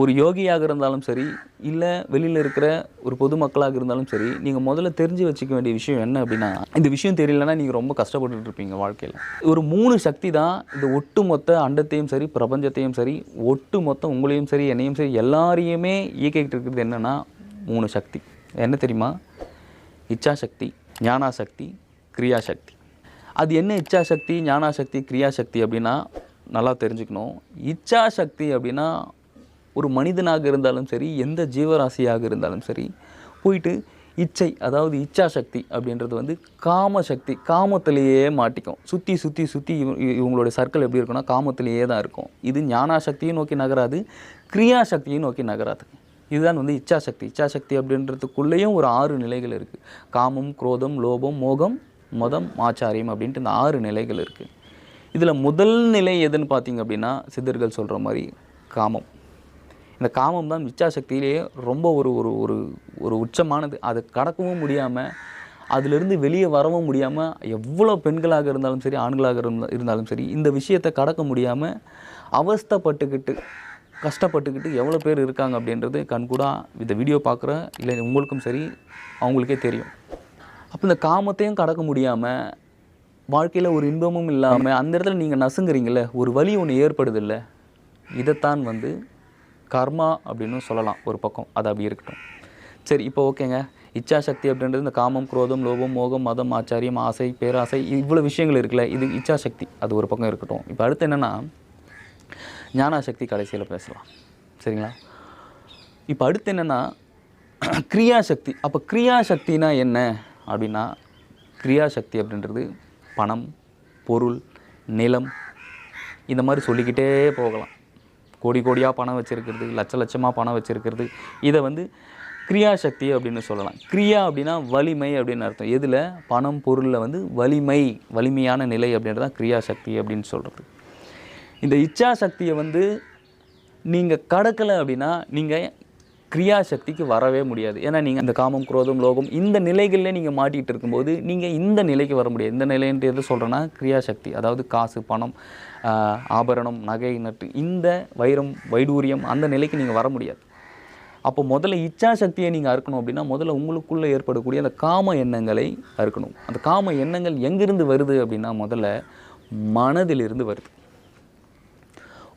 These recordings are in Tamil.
ஒரு யோகியாக இருந்தாலும் சரி இல்லை வெளியில் இருக்கிற ஒரு பொதுமக்களாக இருந்தாலும் சரி நீங்கள் முதல்ல தெரிஞ்சு வச்சுக்க வேண்டிய விஷயம் என்ன அப்படின்னா இந்த விஷயம் தெரியலன்னா நீங்கள் ரொம்ப கஷ்டப்பட்டுட்டு இருப்பீங்க வாழ்க்கையில். ஒரு மூணு சக்தி தான் இந்த ஒட்டுமொத்த அண்டத்தையும் சரி பிரபஞ்சத்தையும் சரி ஒட்டு மொத்தம் உங்களையும் சரி என்னையும் சரி எல்லாரையுமே இயக்கிக்கிட்டு இருக்கிறது என்னென்னா மூணு சக்தி. என்ன தெரியுமா? இச்சாசக்தி ஞானாசக்தி கிரியாசக்தி. அது என்ன இச்சாசக்தி ஞானாசக்தி கிரியாசக்தி அப்படின்னா நல்லா தெரிஞ்சுக்கணும். இச்சாசக்தி அப்படின்னா ஒரு மனிதனாக இருந்தாலும் சரி எந்த ஜீவராசியாக இருந்தாலும் சரி போயிட்டு இச்சை அதாவது இச்சாசக்தி அப்படின்றது வந்து காம சக்தி காமத்திலேயே மாட்டிக்கும். சுற்றி சுற்றி சுற்றி இவங்களுடைய சர்க்கிள் எப்படி இருக்குன்னா காமத்திலேயே தான் இருக்கும். இது ஞானாசக்தியும் நோக்கி நகராது கிரியாசக்தியும் நோக்கி நகராது. இதுதான் வந்து இச்சாசக்தி. இச்சாசக்தி அப்படின்றதுக்குள்ளேயும் ஒரு ஆறு நிலைகள் இருக்குது காமம் குரோதம் லோபம் மோகம் மதம் ஆச்சாரியம் அப்படின்ட்டு இந்த ஆறு நிலைகள் இருக்குது இதில் முதல் நிலை எதுன்னு பார்த்தீங்க அப்படின்னா சித்தர்கள் சொல்கிற மாதிரி காமம். இந்த காமம் தான் இச்சாசக்தியிலேயே ரொம்ப ஒரு ஒரு ஒரு ஒரு உச்சமானது. அதை கடக்கவும் முடியாமல் அதிலிருந்து வெளியே வரவும் முடியாமல் எவ்வளோ பெண்களாக இருந்தாலும் சரி ஆண்களாக இருந்தாலும் சரி இந்த விஷயத்தை கடக்க முடியாமல் அவஸ்தைப்பட்டுக்கிட்டு கஷ்டப்பட்டுக்கிட்டு எவ்வளோ பேர் இருக்காங்க அப்படின்றது கண்கூடா இந்த வீடியோ பார்க்குற இல்லை உங்களுக்கும் சரி அவங்களுக்கே தெரியும். அப்போ இந்த காமத்தையும் கடக்க முடியாமல் வாழ்க்கையில் ஒரு இன்பமும் இல்லாமல் அந்த இடத்துல நீங்கள் நசுங்குறீங்கல்ல ஒரு வழி ஒன்று ஏற்படுதில்ல இதைத்தான் வந்து கர்மா அப்படின்னு சொல்லலாம் ஒரு பக்கம். அது அப்படி இருக்கட்டும். சரி இப்போ ஓகேங்க. இச்சாசக்தி அப்படின்றது இந்த காமம் குரோதம் லோபம் மோகம் மதம் ஆச்சாரியம் ஆசை பேராசை இவ்வளோ விஷயங்கள் இருக்குல்ல இது இச்சாசக்தி. அது ஒரு பக்கம் இருக்கட்டும். இப்போ அடுத்து என்னென்னா ஞானாசக்தி கடைசியில் பேசலாம். சரிங்களா? இப்போ அடுத்து என்னென்னா கிரியாசக்தி. அப்போ கிரியாசக்தினா என்ன? அப்படின்னா கிரியாசக்தி அப்படின்றது பணம் பொருள் நிலம் இந்த மாதிரி சொல்லிக்கிட்டே போகலாம். கோடி கோடியாக பணம் வச்சுருக்கிறது லட்ச லட்சமாக பணம் வச்சுருக்கிறது. இதை வந்து கிரியாசக்தி அப்படின்னு சொல்லலாம். கிரியா அப்படின்னா வலிமை அப்படின்னு அர்த்தம். எதில்? பணம் பொருளில் வந்து வலிமை வலிமையான நிலை அப்படின்றது தான் கிரியாசக்தி அப்படின்னு சொல்கிறது இந்த இச்சாசக்தியை வந்து நீங்கள் கடக்கலை அப்படின்னா நீங்கள் கிரியாசக்திக்கு வரவே முடியாது. ஏன்னா நீங்கள் இந்த காமம் குரோதம் லோகம் இந்த நிலைகளில் நீங்கள் மாட்டிகிட்டு இருக்கும்போது நீங்கள் இந்த நிலைக்கு வர முடியாது. இந்த நிலைன்ட்டு எது சொல்கிறேன்னா கிரியாசக்தி. அதாவது காசு பணம் ஆபரணம் நகை நட்டு இந்த வைரம் வைடூரியம் அந்த நிலைக்கு நீங்கள் வர முடியாது. அப்போ முதல்ல இச்சாசக்தியை நீங்கள் அறுக்கணும் அப்படின்னா முதல்ல உங்களுக்குள்ளே ஏற்படக்கூடிய அந்த காம எண்ணங்களை அறுக்கணும். அந்த காம எண்ணங்கள் எங்கிருந்து வருது அப்படின்னா முதல்ல மனதிலிருந்து வருது.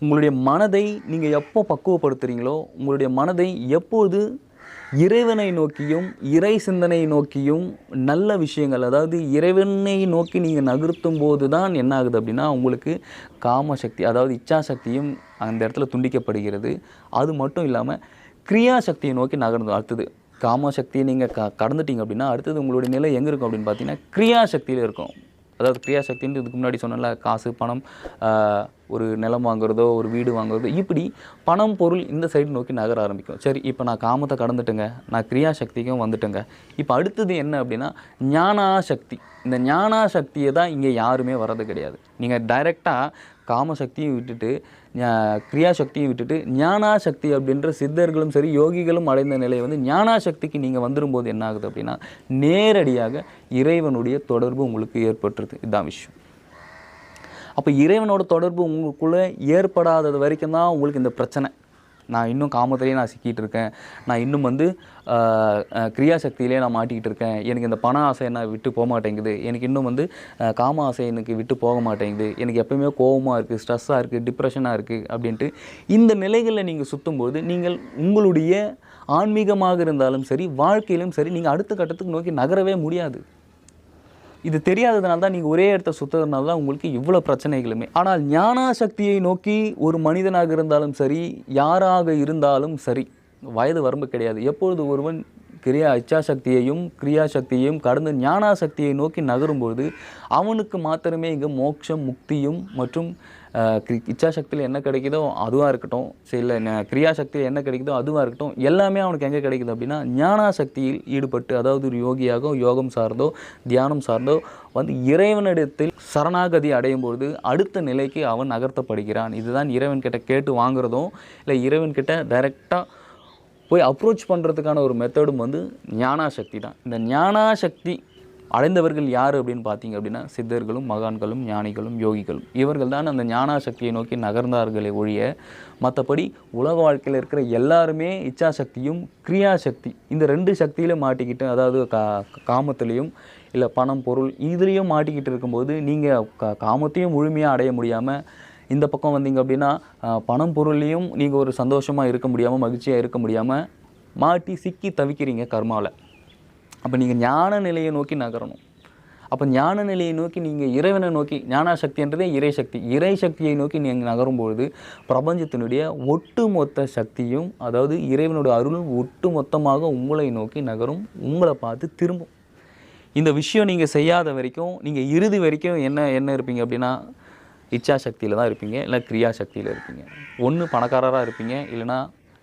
உங்களுடைய மனதை நீங்கள் எப்போ பக்குவப்படுத்துகிறீங்களோ உங்களுடைய மனதை எப்போது இறைவனை நோக்கியும் இறை சிந்தனை நோக்கியும் நல்ல விஷயங்கள் அதாவது இறைவனை நோக்கி நீங்கள் நகர்த்தும் போது தான் என்ன ஆகுது அப்படின்னா உங்களுக்கு காமசக்தி அதாவது இச்சாசக்தியும் அந்த இடத்துல துண்டிக்கப்படுகிறது. அது மட்டும் இல்லாமல் கிரியாசக்தியை நோக்கி நகர்ந்து அடுத்தது காமசக்தியை நீங்கள் க கடந்துட்டீங்க அப்படின்னா அடுத்தது உங்களுடைய நிலை எங்கே இருக்கும் அப்படின்னு பார்த்தீங்கன்னா கிரியாசக்தியில் இருக்கும். அதாவது கிரியாசக்தின்னு இதுக்கு முன்னாடி சொன்னல காசு பணம் ஒரு நிலம் வாங்குறதோ ஒரு வீடு வாங்குறதோ இப்படி பணம் பொருள் இந்த சைடு நோக்கி நகர ஆரம்பிக்கும். சரி இப்போ நான் காமத்தை கடந்துட்டேங்க. நான் கிரியாசக்திக்கும் வந்துட்டேங்க. இப்போ அடுத்தது என்ன அப்படின்னா ஞானாசக்தி. இந்த ஞானாசக்தியை தான் இங்கே யாருமே வர்றது கிடையாது. நீங்கள் டைரெக்டாக காமசக்தியும் விட்டுட்டு ஞா- கிரியாசக்தியும் விட்டுட்டு ஞானாசக்தி அப்படின்ற சித்தர்களும் சரி யோகிகளும் அடைந்த நிலை வந்து ஞானாசக்திக்கு நீங்கள் வந்துடும்போது என்ன ஆகுது அப்படின்னா நேரடியாக இறைவனுடைய தொடர்பு உங்களுக்கு ஏற்பட்டுருது. இதுதான் விஷயம். அப்போ இறைவனோட தொடர்பு உங்களுக்குள்ளே ஏற்படாதது வரைக்கும் தான் உங்களுக்கு இந்த பிரச்சனை. நான் இன்னும் காமத்திலேயே நான் சிக்கிட்டு இருக்கேன். நான் இன்னும் வந்து கிரியாசக்தியிலே நான் மாட்டிக்கிட்டு இருக்கேன். எனக்கு இந்த பண ஆசை என்ன விட்டு போக மாட்டேங்குது. எனக்கு இன்னும் வந்து காம ஆசை எனக்கு விட்டு போக மாட்டேங்குது. எனக்கு எப்பயுமே கோவமாக இருக்குது ஸ்ட்ரெஸ்ஸாக இருக்குது டிப்ரெஷனாக இருக்குது அப்படின்ட்டு இந்த நிலைகளில் நீங்கள் சுற்றும்போது நீங்கள் உங்களுடைய ஆன்மீகமாக இருந்தாலும் சரி வாழ்க்கையிலும் சரி நீங்கள் அடுத்த கட்டத்துக்கு நோக்கி நகரவே முடியாது. இது தெரியாததுனால தான் நீங்கள் ஒரே இடத்த சுற்றுறதுனால தான் உங்களுக்கு இவ்வளோ பிரச்சனைகளுமே. ஆனால் ஞானாசக்தியை நோக்கி ஒரு மனிதனாக இருந்தாலும் சரி யாராக இருந்தாலும் சரி வயது வரம்பு கிடையாது. எப்பொழுது ஒருவன் கிரியா இச்சாசக்தியையும் கிரியாசக்தியையும் கடந்து ஞானாசக்தியை நோக்கி நகரும்போது அவனுக்கு மாத்திரமே இங்கே மோட்சம் முக்தியும் மற்றும் இச்சாசக்தியில் என்ன கிடைக்குதோ அதுவாக இருக்கட்டும். சில இல்லை கிரியாசக்தியில் என்ன கிடைக்குதோ அதுவாக இருக்கட்டும். எல்லாமே அவனுக்கு எங்கே கிடைக்குது அப்படின்னா ஞானாசக்தியில் ஈடுபட்டு அதாவது ஒரு யோகியாக யோகம் சார்ந்தோ தியானம் சார்ந்தோ வந்து இறைவனிடத்தில் சரணாகதி அடையும் பொழுது அடுத்த நிலைக்கு அவன் நகர்த்தப்படுகிறான். இதுதான் இறைவன்கிட்ட கேட்டு வாங்குறதும் இல்லை இறைவன்கிட்ட டைரெக்டாக போய் அப்ரோச் பண்ணுறதுக்கான ஒரு மெத்தடும் வந்து ஞானாசக்தி தான். இந்த ஞானாசக்தி அடைந்தவர்கள் யார் அப்படின்னு பார்த்தீங்க அப்படின்னா சித்தர்களும் மகான்களும் ஞானிகளும் யோகிகளும். இவர்கள் தான் அந்த ஞானாசக்தியை நோக்கி நகர்ந்தார்களே ஒழிய மற்றபடி உலக வாழ்க்கையில் இருக்கிற எல்லாருமே இச்சா சக்தியும் கிரியா சக்தி இந்த ரெண்டு சக்தியில மாட்டிக்கிட்டு அதாவது கா காமத்துலேயும் இல்லை பணம் பொருள் இதுலேயும் மாட்டிக்கிட்டு இருக்கும்போது நீங்கள் கா காமத்தையும் முழுமையாக அடைய முடியாமல் இந்த பக்கம் வந்தீங்க அப்படின்னா பணம் பொருள்லையும் நீங்கள் ஒரு சந்தோஷமாக இருக்க முடியாமல் மகிழ்ச்சியாக இருக்க முடியாமல் மாட்டி சிக்கி தவிக்கிறீங்க கர்மாவில் அப்போ நீங்கள் ஞான நிலையை நோக்கி நகரணும். அப்போ ஞான நிலையை நோக்கி நீங்கள் இறைவனை நோக்கி ஞான சக்தின்றதே இறை சக்தி. இறை சக்தியை நோக்கி நீங்கள் நகரும்பொழுது பிரபஞ்சத்தினுடைய ஒட்டுமொத்த சக்தியும் அதாவது இறைவனுடைய ஒட்டு மொத்தமாக உங்களை நோக்கி நகரும் உங்களை பார்த்து திரும்பும். இந்த விஷயம் நீங்கள் செய்யாத வரைக்கும் நீங்கள் இறுதி வரைக்கும் என்ன என்ன இருப்பீங்க அப்படின்னா இச்சா சக்தியில் தான் இருப்பீங்க இல்லை கிரியா சக்தியில் இருப்பீங்க. ஒன்று பணக்காரராக இருப்பீங்க இல்லைன்னா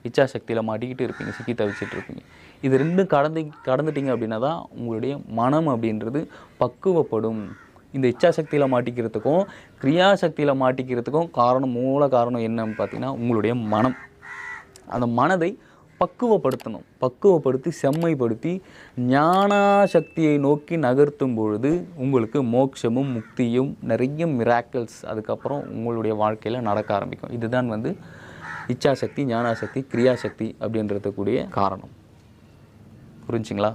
இச்சா சக்தியில் மாட்டிக்கிட்டு இருப்பீங்க சிக்கி தவிச்சிட்டு இருப்பீங்க. இது ரெண்டும் கடந்து கடந்துட்டீங்க அப்படின்னா தான் உங்களுடைய மனம் அப்படின்றது பக்குவப்படும். இந்த இச்சா சக்தியில் மாட்டிக்கிறதுக்கும் கிரியாசக்தியில் மாட்டிக்கிறதுக்கும் காரணம் மூல காரணம் என்னன்னு பார்த்தீங்கன்னா உங்களுடைய மனம். அந்த மனதை பக்குவப்படுத்தணும். பக்குவப்படுத்தி செம்மைப்படுத்தி ஞானாசக்தியை நோக்கி நகர்த்தும் பொழுது உங்களுக்கு மோட்சமும் முக்தியும் நிறைய மிராக்கிள்ஸ் அதுக்கப்புறம் உங்களுடைய வாழ்க்கையில் நடக்க ஆரம்பிக்கும். இதுதான் வந்து இச்சாசக்தி ஞானாசக்தி கிரியாசக்தி அப்படின்றதுக்கூடிய காரணம். புரிஞ்சுங்களா?